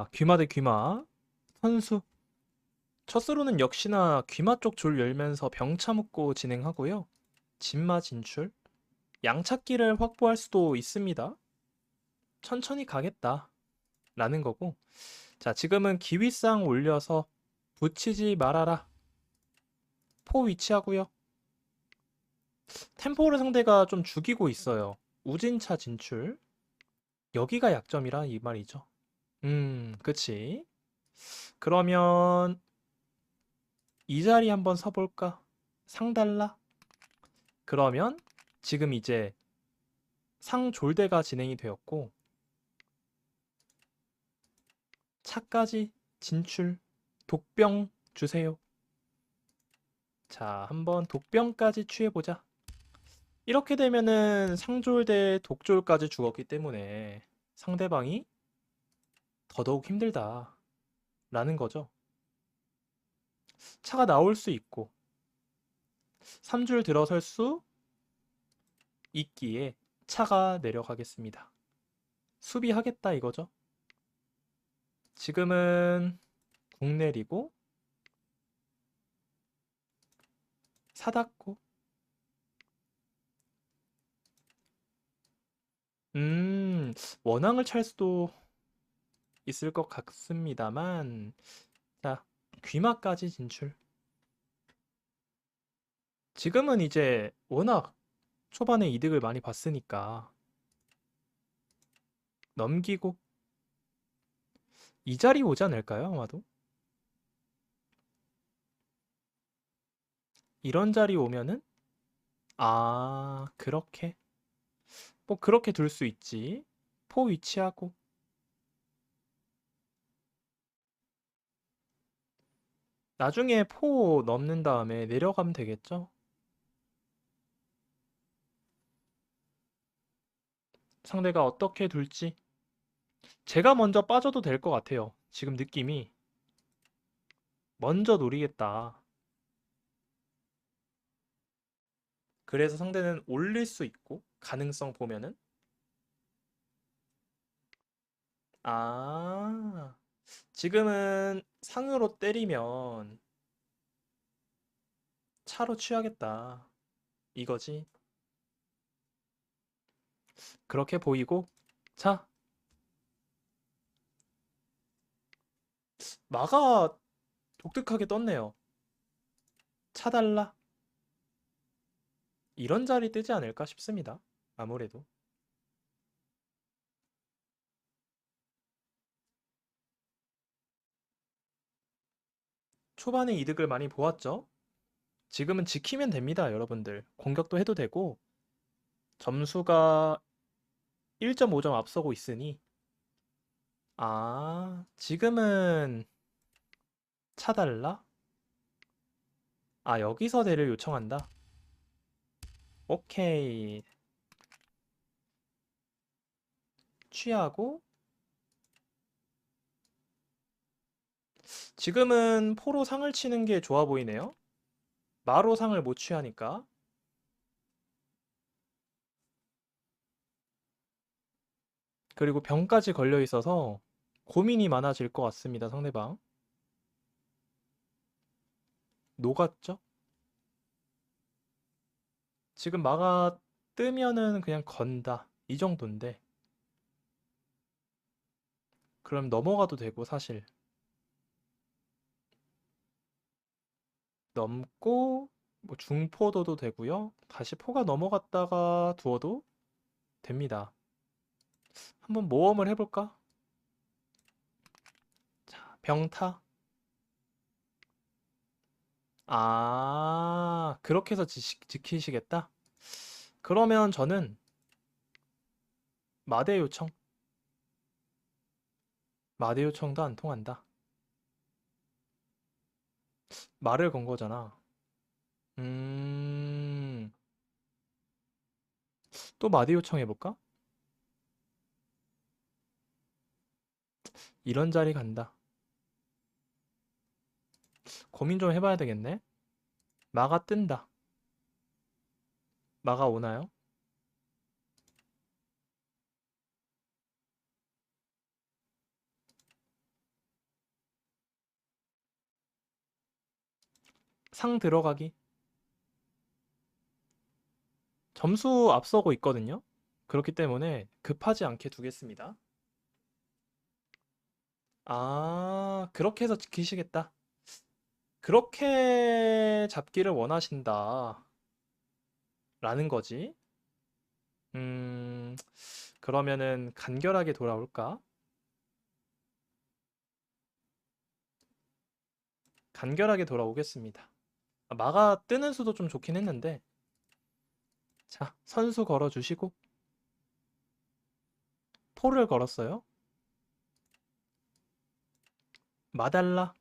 아, 귀마 대 귀마. 선수. 첫수로는 역시나 귀마 쪽 줄 열면서 병차 묶고 진행하고요. 진마 진출. 양찾기를 확보할 수도 있습니다. 천천히 가겠다. 라는 거고. 자, 지금은 기위쌍 올려서 붙이지 말아라. 포 위치하고요. 템포를 상대가 좀 죽이고 있어요. 우진차 진출. 여기가 약점이라 이 말이죠. 음, 그치. 그러면 이 자리 한번 서볼까? 상달라? 그러면 지금 이제 상졸대가 진행이 되었고 차까지 진출 독병 주세요. 자, 한번 독병까지 취해보자. 이렇게 되면은 상졸 대 독졸까지 죽었기 때문에 상대방이 더더욱 힘들다. 라는 거죠. 차가 나올 수 있고 3줄 들어설 수 있기에 차가 내려가겠습니다. 수비하겠다 이거죠. 지금은 국 내리고 사닫고 음, 원앙을 찰 수도 있을 것 같습니다만 자, 귀마까지 진출. 지금은 이제 워낙 초반에 이득을 많이 봤으니까 넘기고 이 자리 오지 않을까요? 아마도 이런 자리 오면은 아 그렇게 뭐 그렇게 둘 수 있지 포 위치하고 나중에 포 넘는 다음에 내려가면 되겠죠? 상대가 어떻게 둘지 제가 먼저 빠져도 될 것 같아요. 지금 느낌이 먼저 노리겠다. 그래서 상대는 올릴 수 있고 가능성 보면은 아 지금은 상으로 때리면 차로 취하겠다. 이거지. 그렇게 보이고 자 마가 독특하게 떴네요. 차달라. 이런 자리 뜨지 않을까 싶습니다. 아무래도. 초반에 이득을 많이 보았죠? 지금은 지키면 됩니다, 여러분들. 공격도 해도 되고, 점수가 1.5점 앞서고 있으니, 아, 지금은 차달라? 아, 여기서 대를 요청한다. 오케이. 취하고, 지금은 포로 상을 치는 게 좋아 보이네요. 마로 상을 못 취하니까. 그리고 병까지 걸려 있어서 고민이 많아질 것 같습니다, 상대방. 녹았죠? 지금 마가 뜨면은 그냥 건다. 이 정도인데. 그럼 넘어가도 되고, 사실. 넘고 뭐 중포도도 되고요. 다시 포가 넘어갔다가 두어도 됩니다. 한번 모험을 해볼까? 자, 병타. 아, 그렇게 해서 지, 지키시겠다? 그러면 저는 마대 요청. 마대 요청도 안 통한다. 말을 건 거잖아. 음, 또 마디 요청해 볼까? 이런 자리 간다. 고민 좀 해봐야 되겠네. 마가 뜬다. 마가 오나요? 상 들어가기. 점수 앞서고 있거든요. 그렇기 때문에 급하지 않게 두겠습니다. 아, 그렇게 해서 지키시겠다. 그렇게 잡기를 원하신다. 라는 거지. 음, 그러면은 간결하게 돌아올까? 간결하게 돌아오겠습니다. 아, 마가 뜨는 수도 좀 좋긴 했는데. 자, 선수 걸어주시고. 포를 걸었어요. 마달라.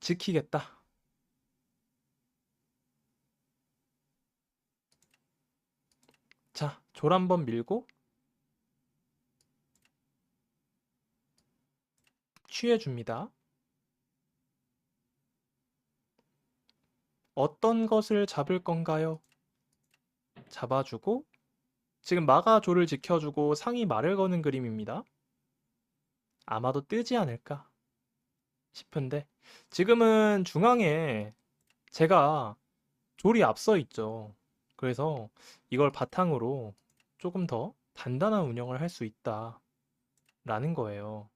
지키겠다. 자, 졸 한번 밀고 취해줍니다. 어떤 것을 잡을 건가요? 잡아주고 지금 마가 조를 지켜주고 상이 말을 거는 그림입니다. 아마도 뜨지 않을까 싶은데 지금은 중앙에 제가 졸이 앞서 있죠. 그래서 이걸 바탕으로 조금 더 단단한 운영을 할 수 있다 라는 거예요.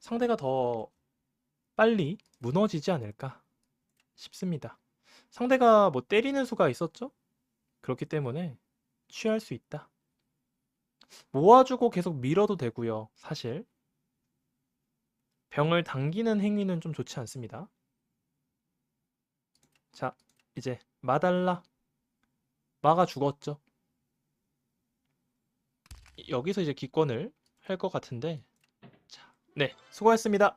상대가 더 빨리 무너지지 않을까 싶습니다. 상대가 뭐 때리는 수가 있었죠? 그렇기 때문에 취할 수 있다. 모아주고 계속 밀어도 되고요. 사실 병을 당기는 행위는 좀 좋지 않습니다. 자, 이제 마달라. 마가 죽었죠. 여기서 이제 기권을 할 것 같은데. 자, 네, 수고했습니다.